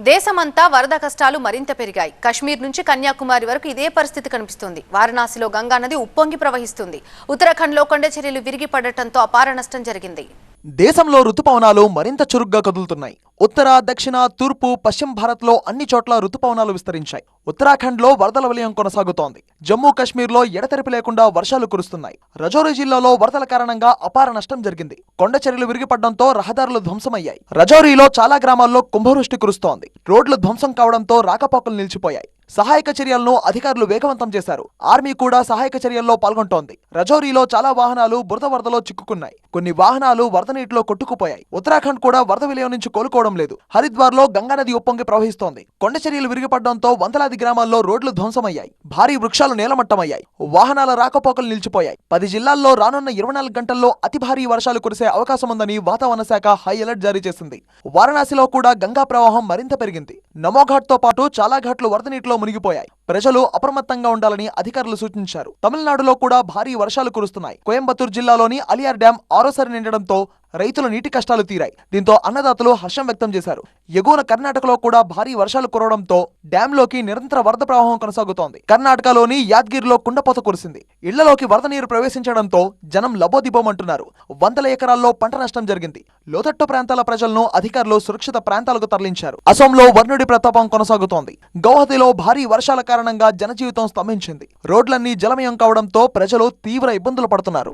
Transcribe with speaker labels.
Speaker 1: దేశమంతా వరద కష్టాలు మరింత పెరిగాయి. కశ్మీర్ నుంచి కన్యాకుమారి వరకు ఇదే పరిస్థితి కనిపిస్తుంది. వారణాసిలో గంగా నది ఉప్పొంగి ప్రవహిస్తుంది. ఉత్తరాఖండ్లో కొండ చర్యలు విరిగి పడటంతో అపార నష్టం జరిగింది.
Speaker 2: దేశంలో రుతుపవనాలు మరింత చురుగ్గా కదులుతున్నాయి. ఉత్తర దక్షిణ తూర్పు పశ్చిమ భారత్లో అన్ని చోట్ల రుతుపవనాలు విస్తరించాయి. ఉత్తరాఖండ్లో వరదల వలయం కొనసాగుతోంది. జమ్మూ కాశ్మీర్లో ఎడతెరిపి లేకుండా వర్షాలు కురుస్తున్నాయి. రజౌరి జిల్లాలో వరదల కారణంగా అపార నష్టం జరిగింది. కొండ చర్యలు విరిగిపడడంతో రహదారులు ధ్వంసమయ్యాయి. రజౌరిలో చాలా గ్రామాల్లో కుంభవృష్టి కురుస్తోంది. రోడ్లు ధ్వంసం కావడంతో రాకపోకలు నిలిచిపోయాయి. సహాయక చర్యలను అధికారులు వేగవంతం చేశారు. ఆర్మీ కూడా సహాయక చర్యల్లో పాల్గొంటోంది. రజౌరీలో చాలా వాహనాలు బురద వరదలో చిక్కుకున్నాయి. కొన్ని వాహనాలు వరద నీటిలో కొట్టుకుపోయాయి. ఉత్తరాఖండ్ కూడా వరద విలయం నుంచి కోలుకోవడం లేదు. హరిద్వార్లో గంగానది ఉప్పొంగి ప్రవహిస్తోంది. కొండ చర్యలు విరిగిపడడంతో వందలాది గ్రామాల్లో రోడ్లు ధ్వంసమయ్యాయి. భారీ వృక్షాలు నేలమట్టమయ్యాయి. వాహనాల రాకపోకలు నిలిచిపోయాయి. పది జిల్లాల్లో రానున్న ఇరవై నాలుగు గంటల్లో అతి భారీ వర్షాలు కురిసే అవకాశం ఉందని వాతావరణ శాఖ హై అలర్ట్ జారీ చేసింది. వారణాసిలో కూడా గంగా ప్రవాహం మరింత పెరిగింది. నమోఘాట్తో పాటు చాలా ఘాట్లు వరద నీటిలో మునిగిపోయాయి. ప్రజలు అప్రమత్తంగా ఉండాలని అధికారులు సూచించారు. తమిళనాడులో కూడా భారీ వర్షాలు కురుస్తున్నాయి. కోయంబత్తూరు జిల్లాలోని అలియార్ డ్యాం ఆరోసారి నిండడంతో రైతుల నీటి కష్టాలు తీరాయి. దీంతో అన్నదాతలు హర్షం వ్యక్తం చేశారు. ఎగువన కర్ణాటకలో కూడా భారీ వర్షాలు కురవడంతో డ్యాంలోకి నిరంతర వరద ప్రవాహం కొనసాగుతోంది. కర్ణాటకలోని యాద్గిరిలో కుండపోత కురిసింది. ఇళ్ళలోకి వరద నీరు ప్రవేశించడంతో జనం లబోదిబోమంటున్నారు. వందల ఎకరాల్లో పంట నష్టం జరిగింది. లోతట్టు ప్రాంతాల ప్రజలను అధికారులు సురక్షిత ప్రాంతాలకు తరలించారు. అసోంలో వర్ణుడి ప్రతాపం కొనసాగుతోంది. గౌహతిలో భారీ వర్షాల కారణంగా జనజీవితం స్తంభించింది. రోడ్లన్నీ జలమయం కావడంతో ప్రజలు తీవ్ర ఇబ్బందులు పడుతున్నారు.